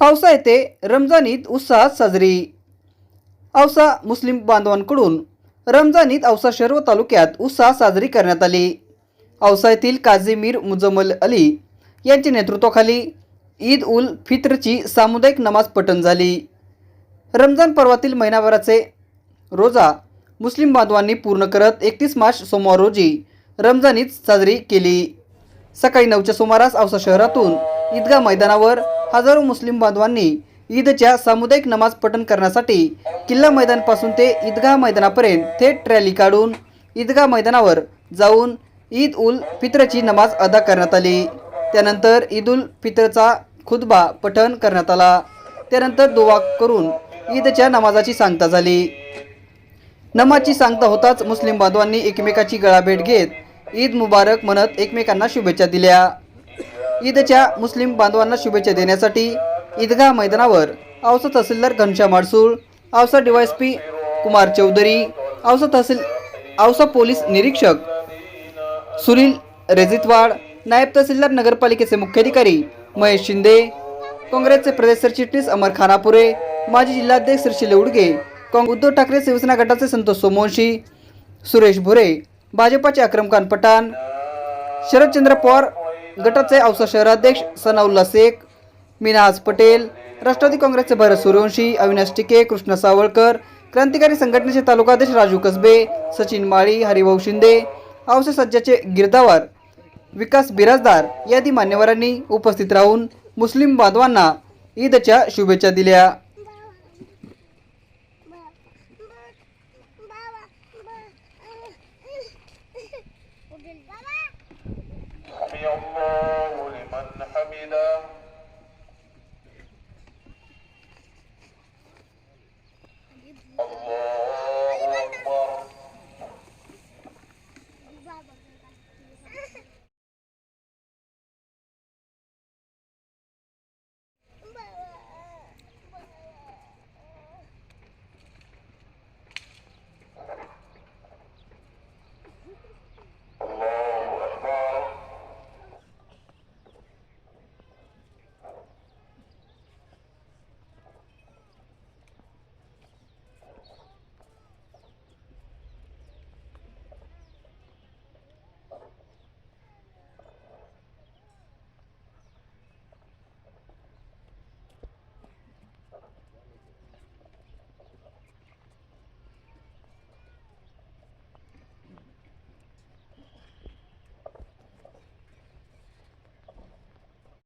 औसा येथे रमजान ईद उत्साहात साजरी. औसा मुस्लिम बांधवांकडून रमजान ईद औसा शहर व तालुक्यात उत्साहात साजरी करण्यात आली. औसा येथील काझी मीर मुजम्मल अली यांच्या नेतृत्वाखाली ईद उल फित्रची सामुदायिक नमाज पठण झाली. रमजान पर्वातील महिनाभराचे रोजा मुस्लिम बांधवांनी पूर्ण करत एकतीस मार्च सोमवार रोजी रमजान ईद साजरी केली. सकाळी नऊच्या सुमारास औसा शहरातून ईदगाह मैदानावर हजारो मुस्लिम बांधवांनी ईदच्या सामुदायिक नमाज पठण करण्यासाठी किल्ला मैदानपासून ते ईदगाह मैदानापर्यंत थेट रॅली काढून ईदगाह मैदानावर जाऊन ईद उल फित्रची नमाज अदा करण्यात आली. त्यानंतर ईद उल फित्रचा खुतबा पठण करण्यात आला. त्यानंतर दुवा करून ईदच्या नमाजाची सांगता झाली. नमाजची सांगता होताच मुस्लिम बांधवांनी एकमेकाची गळाभेट घेत ईद मुबारक म्हणत एकमेकांना शुभेच्छा दिल्या. ईदच्या मुस्लिम बांधवांना शुभेच्छा देण्यासाठी ईदगाह मैदानावर औसा तहसीलदार घनश्याम माडसूळ औसा डीवायएसपी कुमार चौधरी औसा तहसील औसा पोलीस निरीक्षक सुनील रेजितवाड नायब तहसीलदार नगरपालिकेचे मुख्याधिकारी महेश शिंदे काँग्रेसचे प्रदेश सरचिटणीस अमर खानापुरे माजी जिल्हाध्यक्ष श्रीशिले उडगे उद्धव ठाकरे शिवसेना गटाचे संतोष सोमवंशी सुरेश भुरे भाजपाचे अक्रम खान पठाण शरदचंद्र पवार गटाचे औसा शहराध्यक्ष सनाउल्ला शेख मिनाज पटेल राष्ट्रवादी काँग्रेसचे भरत सूर्यवंशी अविनाश टिके कृष्ण सावळकर क्रांतिकारी संघटनेचे तालुकाध्यक्ष राजू कसबे सचिन माळी हरिभाऊ शिंदे औसा सज्जाचे गिरदावर विकास बिराजदार यादी मान्यवरांनी उपस्थित राहून मुस्लिम बांधवांना ईदच्या शुभेच्छा दिल्या.